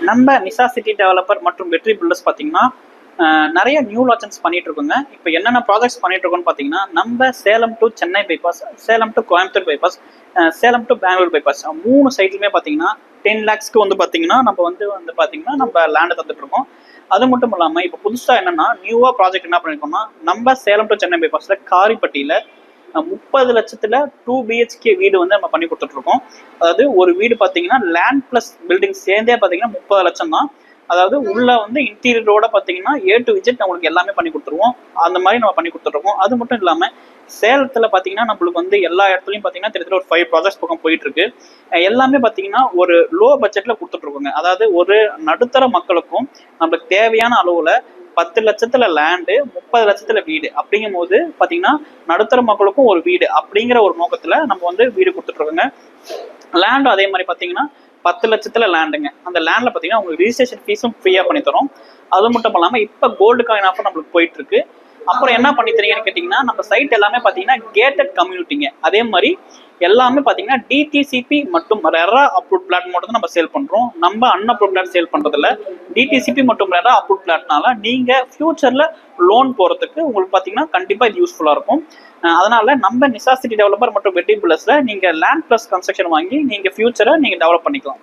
நம்ம நிசா city developer மற்றும் வெற்றி பில்டர்ஸ் பார்த்தீங்கன்னா நிறைய நியூ லான்ச்சஸ் பண்ணிட்டு இருக்கோங்க இப்போ என்னென்ன ப்ராஜெக்ட்ஸ் பண்ணிட்டு இருக்கோம்னு பார்த்தீங்கன்னா நம்ம Salem to Chennai bypass Salem to Coimbatore bypass Salem to Bangalore bypass மூணு சைட்லையுமே பார்த்தீங்கன்னா டென் லேக்ஸ்க்கு வந்து பார்த்தீங்கன்னா நம்ம வந்து வந்து பார்த்தீங்கன்னா நம்ம லேண்டு தந்துட்டு இருக்கோம் அது மட்டும் இல்லாமல் இப்போ புதுசாக என்னென்னா நியூவாக ப்ராஜெக்ட் என்ன பண்ணிருக்கோம்னா நம்ம சேலம் டு சென்னை பைபாஸில் காரிப்பட்டியில் முப்பது லட்சத்துல டூ பிஹெச்கே வீடு வந்து நம்ம பண்ணி கொடுத்துட்ருக்கோம். அதாவது ஒரு வீடு பார்த்தீங்கன்னா லேண்ட் ப்ளஸ் பில்டிங் சேர்ந்தே பார்த்தீங்கன்னா முப்பது லட்சம் தான். அதாவது உள்ள வந்து இன்டீரியரோட பார்த்தீங்கன்னா ஏ டு விஜெட் நம்மளுக்கு எல்லாமே பண்ணி கொடுத்துருவோம். அந்த மாதிரி நம்ம பண்ணி கொடுத்துட்ருக்கோம். அது மட்டும் இல்லாமல் சேலத்தில் பார்த்தீங்கன்னா நம்மளுக்கு வந்து எல்லா இடத்துலையும் பார்த்தீங்கன்னா கிட்டத்தட்ட ஒரு ஃபைவ் ப்ராஜெக்ட்ஸ் பக்கம் போயிட்டு இருக்கு எல்லாமே பார்த்தீங்கன்னா ஒரு லோ பட்ஜெட்டில் கொடுத்துட்ருக்கோங்க. அதாவது ஒரு நடுத்தர மக்களுக்கும் நம்மளுக்கு தேவையான அளவில் பத்து லட்சத்துல லேண்டு முப்பது லட்சத்துல வீடு. அப்படிங்கும் போது பாத்தீங்கன்னா நடுத்தர மக்களுக்கும் ஒரு வீடு அப்படிங்கிற ஒரு நோக்கத்துல நம்ம வந்து வீடு கொடுத்துட்ருக்கோங்க. லேண்டும் அதே மாதிரி பாத்தீங்கன்னா பத்து லட்சத்துல லேண்டுங்க அந்த லேண்ட்ல பாத்தீங்கன்னா உங்களுக்கு ரிஜிஸ்ட்ரேஷன் ஃபீஸும் ஃப்ரீயா பண்ணி தரோம். அது மட்டும் இல்லாம இப்ப கோல்டு காயின் ஆஃபர் நம்மளுக்கு போயிட்டு இருக்கு அப்புறம் என்ன பண்ணி தரீங்கன்னு கேட்டிங்கன்னா நம்ம சைட் எல்லாமே பார்த்தீங்கன்னா கேட்டட் கம்யூனிட்டிங்க அதே மாதிரி எல்லாமே பார்த்தீங்கன்னா டிடிசிபி மற்றும் ரெரா அப்ரூவ் பிளாட் மட்டும் தான் நம்ம சேல் பண்ணுறோம் நம்ம அன்அப்ரூவ் பிளாட் சேல் பண்ணுறதில்ல டிடிசிபி மற்றும் ரெரா அப்ரூவ் பிளாட்னால நீங்கள் ஃப்யூச்சரில் லோன் போகிறதுக்கு உங்களுக்கு பார்த்தீங்கன்னா கண்டிப்பாக இது யூஸ்ஃபுல்லாக இருக்கும். அதனால் அதனால நம்ம நிசா சிட்டி டெவலப்பர் மற்றும் வெட்டி பிளஸில் நீங்கள் லேண்ட் ப்ளஸ் கன்ஸ்ட்ரக்ஷன் வாங்கி நீங்கள் ஃப்யூச்சரை நீங்கள் டெவலப் பண்ணிக்கலாம்.